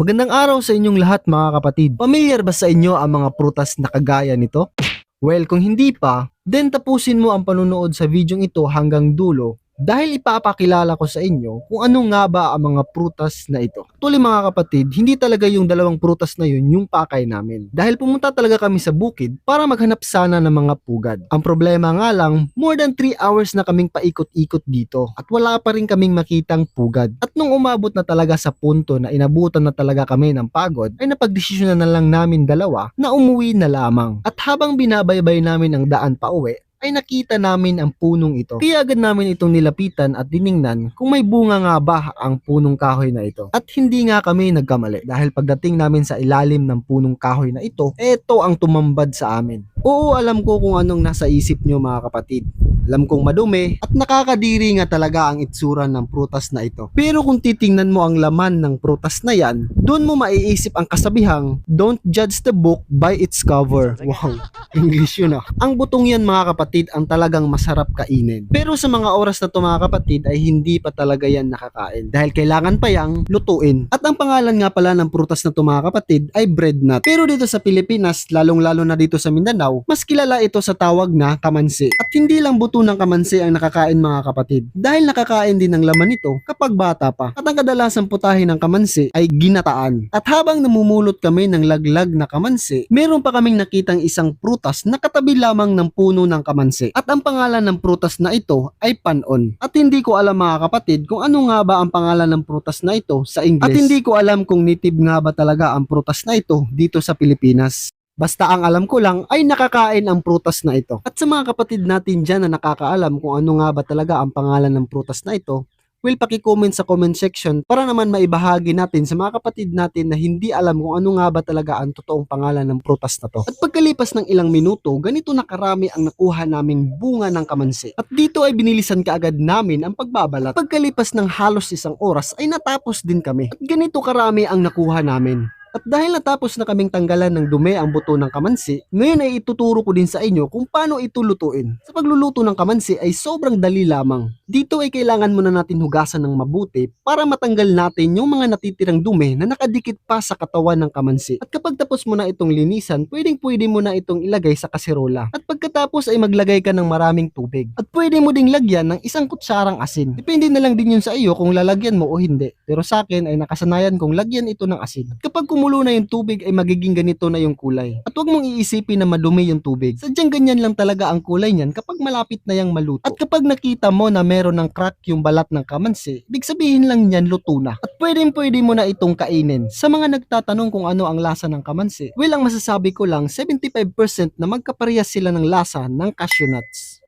Magandang araw sa inyong lahat mga kapatid. Pamilyar ba sa inyo ang mga prutas na kagaya nito? Well, kung hindi pa, then tapusin mo ang panunood sa video ito hanggang dulo dahil ipapakilala ko sa inyo kung ano nga ba ang mga prutas na ito. Actually mga kapatid, hindi talaga yung dalawang prutas na yun yung pakay namin. Dahil pumunta talaga kami sa bukid para maghanap sana ng mga pugad. Ang problema nga lang, more than 3 hours na kaming paikot-ikot dito at wala pa rin kaming makitang pugad. At nung umabot na talaga sa punto na inabutan na talaga kami ng pagod, ay napagdesisyonan na lang namin dalawa na umuwi na lamang. At habang binabaybay namin ang daan pa uwi, ay nakita namin ang punong ito. Kaya agad namin itong nilapitan at diningnan kung may bunga nga ba ang punong kahoy na ito. At hindi nga kami nagkamali dahil pagdating namin sa ilalim ng punong kahoy na ito, eto ang tumambad sa amin. Oo, alam ko kung anong nasa isip nyo mga kapatid. Alam kong madumi at nakakadiri nga talaga ang itsura ng prutas na ito. Pero kung titingnan mo ang laman ng prutas na yan, doon mo maiisip ang kasabihang, don't judge the book by its cover. Wow, English yun ah. Ang butong yan mga kapatid ang talagang masarap kainin. Pero sa mga oras na to mga kapatid ay hindi pa talaga yan nakakain dahil kailangan pa yang lutuin. At ang pangalan nga pala ng prutas na to mga kapatid ay bread nut. Pero dito sa Pilipinas, lalong lalo na dito sa Mindanao, mas kilala ito sa tawag na kamansi. At hindi lang buto ng kamansi ang nakakain mga kapatid. Dahil nakakain din ng laman nito kapag bata pa. At ang kadalasang putahe ng kamansi ay ginataan. At habang namumulot kami ng laglag na kamansi, meron pa kaming nakitang isang prutas na katabi lamang ng puno ng kamansi. At ang pangalan ng prutas na ito ay panon. At hindi ko alam mga kapatid kung ano nga ba ang pangalan ng prutas na ito sa English. At hindi ko alam kung native nga ba talaga ang prutas na ito dito sa Pilipinas. Basta ang alam ko lang ay nakakain ang prutas na ito. At sa mga kapatid natin dyan na nakakaalam kung ano nga ba talaga ang pangalan ng prutas na ito, will paki-comment sa comment section para naman maibahagi natin sa mga kapatid natin na hindi alam kung ano nga ba talaga ang totoong pangalan ng prutas na to. At pagkalipas ng ilang minuto, ganito na karami ang nakuha naming bunga ng kamansi. At dito ay binilisan kaagad namin ang pagbabalat. Pagkalipas ng halos isang oras ay natapos din kami. At ganito karami ang nakuha namin. At dahil natapos na kaming tanggalan ng dumi ang buto ng kamansi, ngayon ay ituturo ko din sa inyo kung paano ito lutuin. Sa pagluluto ng kamansi ay sobrang dali lamang. Dito ay kailangan muna natin hugasan ng mabuti para matanggal natin yung mga natitirang dumi na nakadikit pa sa katawan ng kamansi. At kapag tapos mo na itong linisan, pwedeng pwede mo na itong ilagay sa kaserola. At pagkatapos ay maglagay ka ng maraming tubig. At pwede mo ding lagyan ng isang kutsarang asin. Depende na lang din yun sa iyo kung lalagyan mo o hindi. Pero sa akin ay nakasanayan kong lagyan ito ng asin. Kapag kumulo na yung tubig ay magiging ganito na yung kulay. At huwag mong iisipin na madumi yung tubig. Sadyang ganyan lang talaga ang kulay niyan kapag malapit na yung maluto. At kapag nakita mo na meron ng crack yung balat ng kamansi, ibig sabihin lang niyan luto na. At pwedeng pwede mo na itong kainin. Sa mga nagtatanong kung ano ang lasa ng kamansi, well ang masasabi ko lang 75% na magkaparehas sila ng lasa ng cashew nuts.